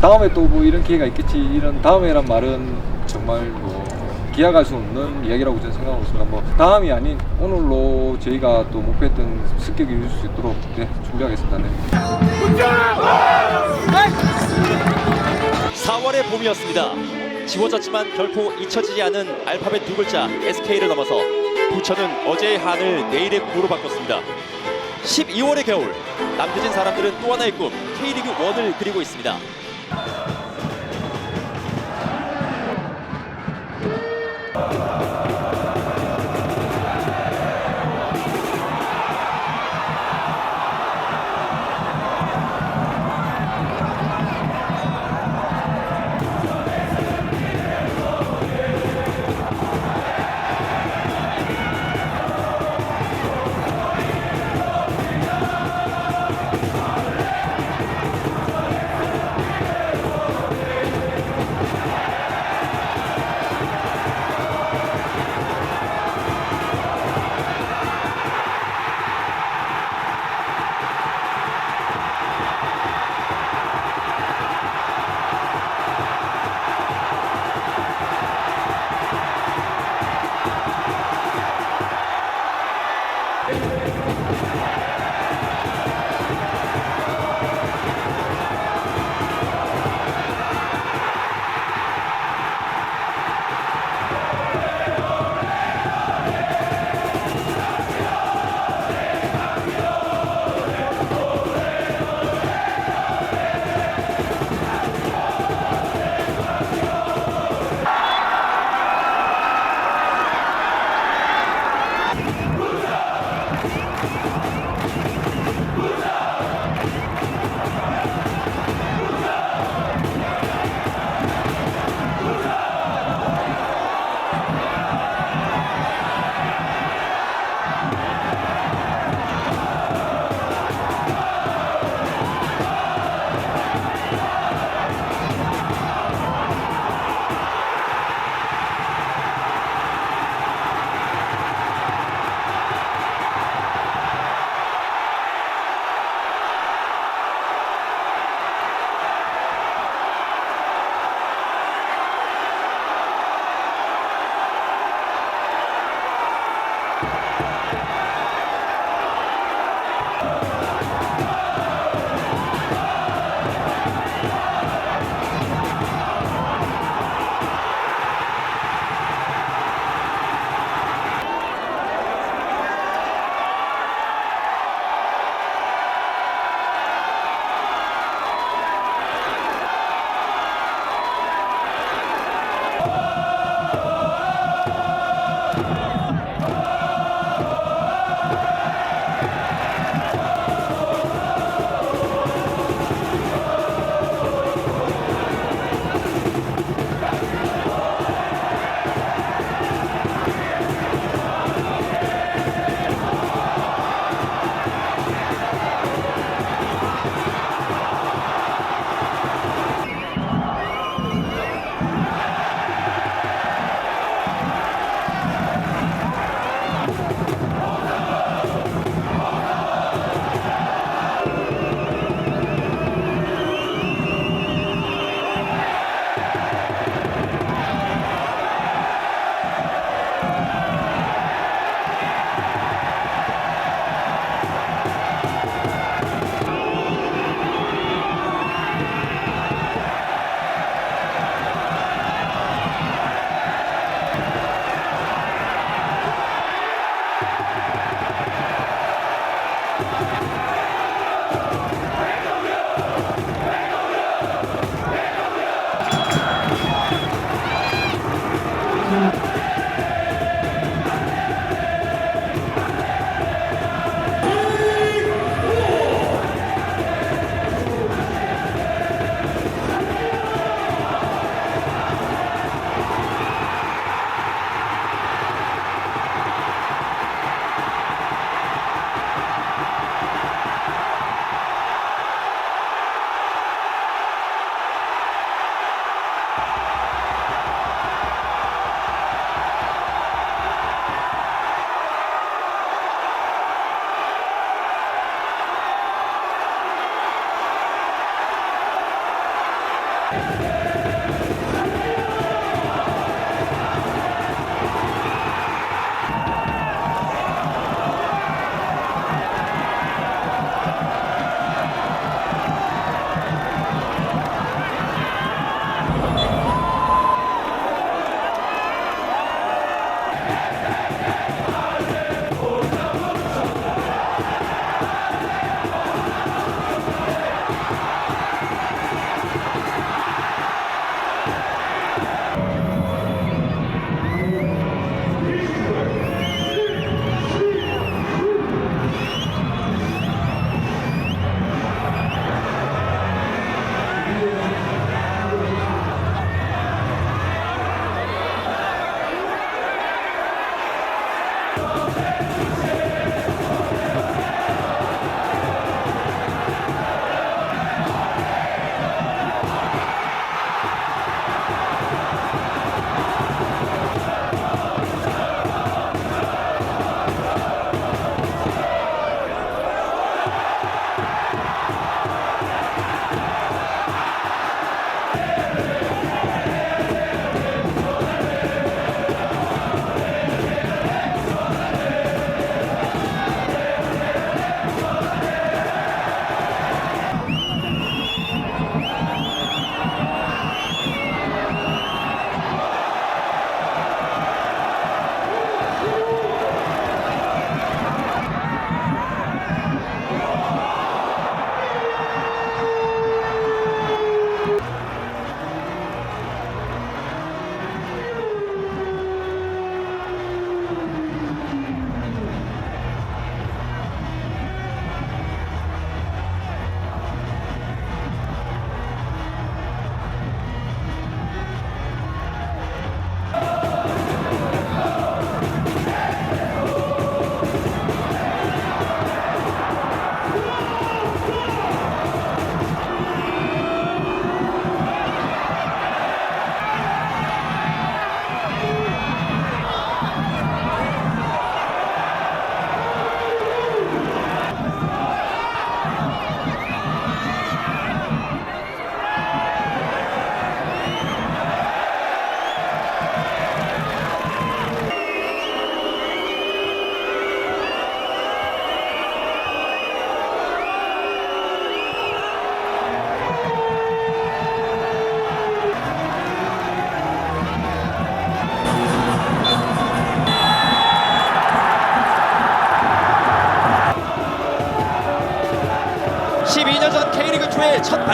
다음에 또 뭐 이런 기회가 있겠지 이런 다음에란 말은 정말 뭐 기약할 수 없는 이야기라고 저는 생각하고 있습니다. 뭐 다음이 아닌 오늘로 저희가 또 목표했던 습격이 이룰 수 있도록 네, 준비하겠습니다. 네. 4월의 봄이었습니다. 지워졌지만 결코 잊혀지지 않은 알파벳 두 글자 SK를 넘어서 부천은 어제의 한을 내일의 구로 바꿨습니다. 12월의 겨울 남겨진 사람들은 또 하나의 꿈 K리그 1을 그리고 있습니다. 12년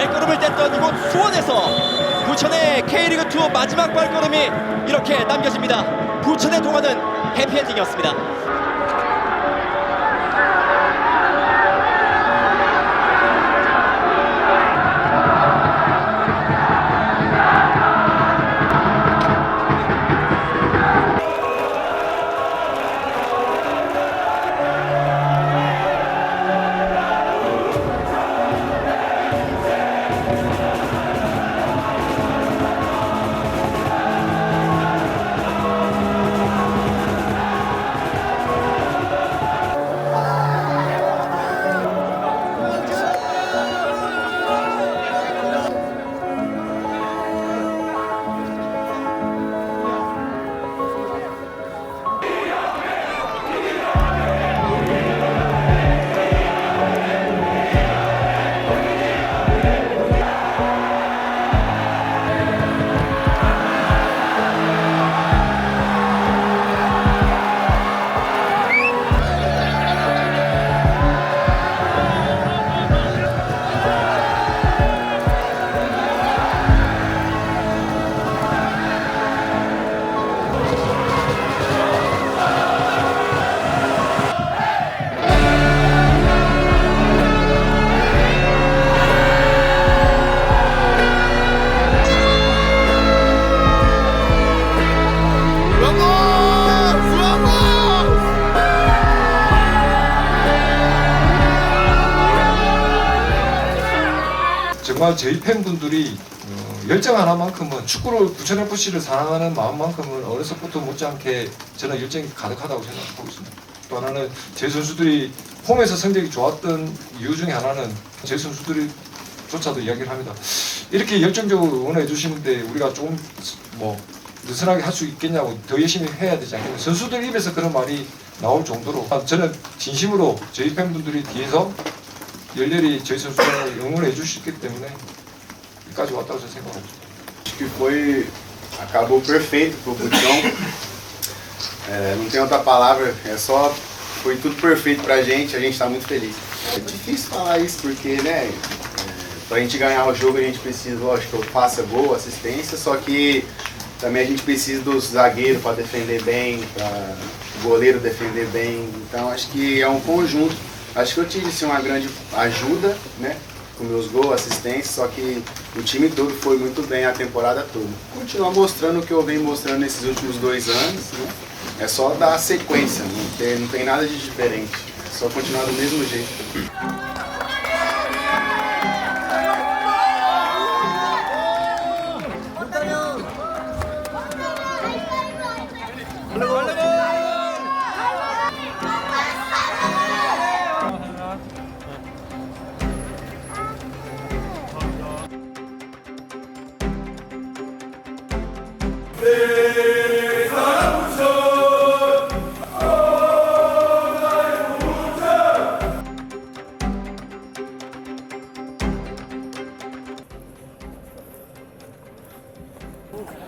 발걸음을 뗐던 이곳 수원에서 부천의 K리그2 마지막 발걸음이 이렇게 남겨집니다. 부천의 동화는 해피엔딩이었습니다. 정말 저희 팬분들이 어, 열정 하나만큼은 축구를 부천 FC를 사랑하는 마음만큼은 어려서부터 못지않게 저는 열정이 가득하다고 생각하고 있습니다. 또 하나는 제 선수들이 홈에서 성적이 좋았던 이유 중에 하나는 제 선수들이 조차도 이야기를 합니다. 이렇게 열정적으로 응원해 주시는데 우리가 조금 뭐 느슨하게 할 수 있겠냐고 더 열심히 해야 되지 않겠냐. 선수들 입에서 그런 말이 나올 정도로 저는 진심으로 저희 팬분들이 뒤에서 열렬히 저희 선수를 응원해 주셨기 때문에 여기까지 왔다고 저는 생각합니다. Acho que foi. acabou perfeito pro Butião. É, não tem outra palavra, é só. Foi tudo perfeito pra gente, a gente tá muito feliz. É difícil falar isso porque, né? É, pra gente ganhar o jogo a gente precisa, lógico, que eu faça gol, assistência, só que também a gente precisa dos zagueiros para defender bem, para o goleiro defender bem. Então acho que é um conjunto. Acho que eu tive sim uma grande ajuda, né? Com meus gols, assistência, só que o time todo foi muito bem a temporada toda. Continuar mostrando o que eu venho mostrando nesses últimos dois anos, né? É só dar sequência, não tem, não tem nada de diferente. É só continuar do mesmo jeito.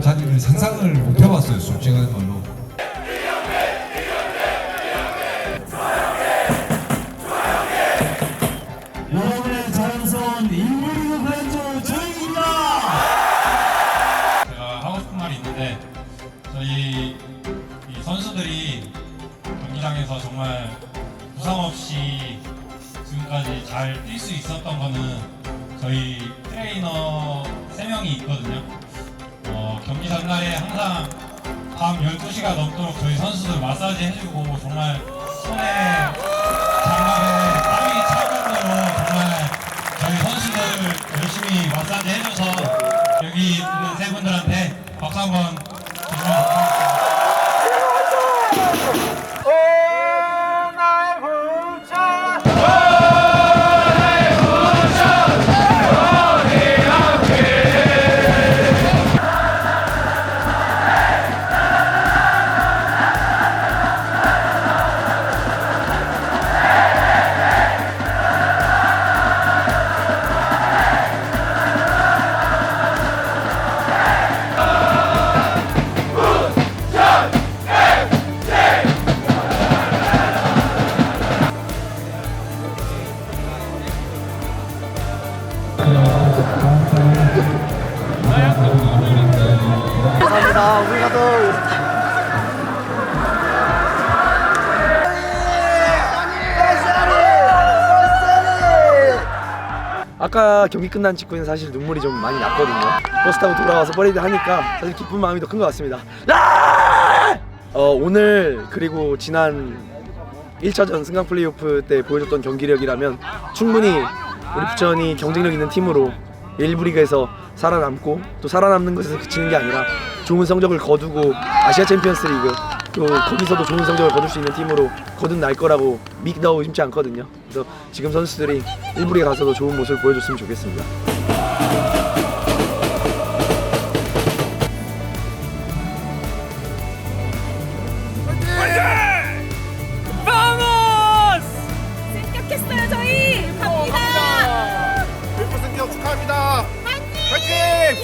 자리를 상상을 못 해봤어요 솔직한 말로 여러분의 자랑스러운 인물리그 조익입니다. 제가 하고 싶은 말이 있는데 저희 이 선수들이 경기장에서 정말 부상 없이 지금까지 잘 뛸 수 있었던 거는 저희 트레이너 3명이 있거든요. 어, 경기 전날에 항상 밤 12시가 넘도록 저희 선수들 마사지 해주고 정말 손에 장갑에 땀이 찰 정도로 정말 저희 선수들 열심히 마사지 해줘서 여기 있는 세 분들한테 박수 한번 감사하겠습니다. 아까 경기 끝난 직후에는 사실 눈물이 좀 많이 났거든요. 버스 타고 돌아와서 퍼레이드 하니까 사실 기쁜 마음이 더 큰 것 같습니다. 아! 어, 오늘 그리고 지난 1차전 승강 플레이오프 때 보여줬던 경기력이라면 충분히 우리 부천이 경쟁력 있는 팀으로 1부 리그에서 살아남고 또 살아남는 것에서 그치는 게 아니라 좋은 성적을 거두고 아시아 챔피언스 리그 또 거기서도 좋은 성적을 거둘 수 있는 팀으로 거듭날 거라고 믿어 의심치 않거든요. 그래서 지금 선수들이 1부 리그 가서도 좋은 모습을 보여줬으면 좋겠습니다.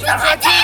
小孩子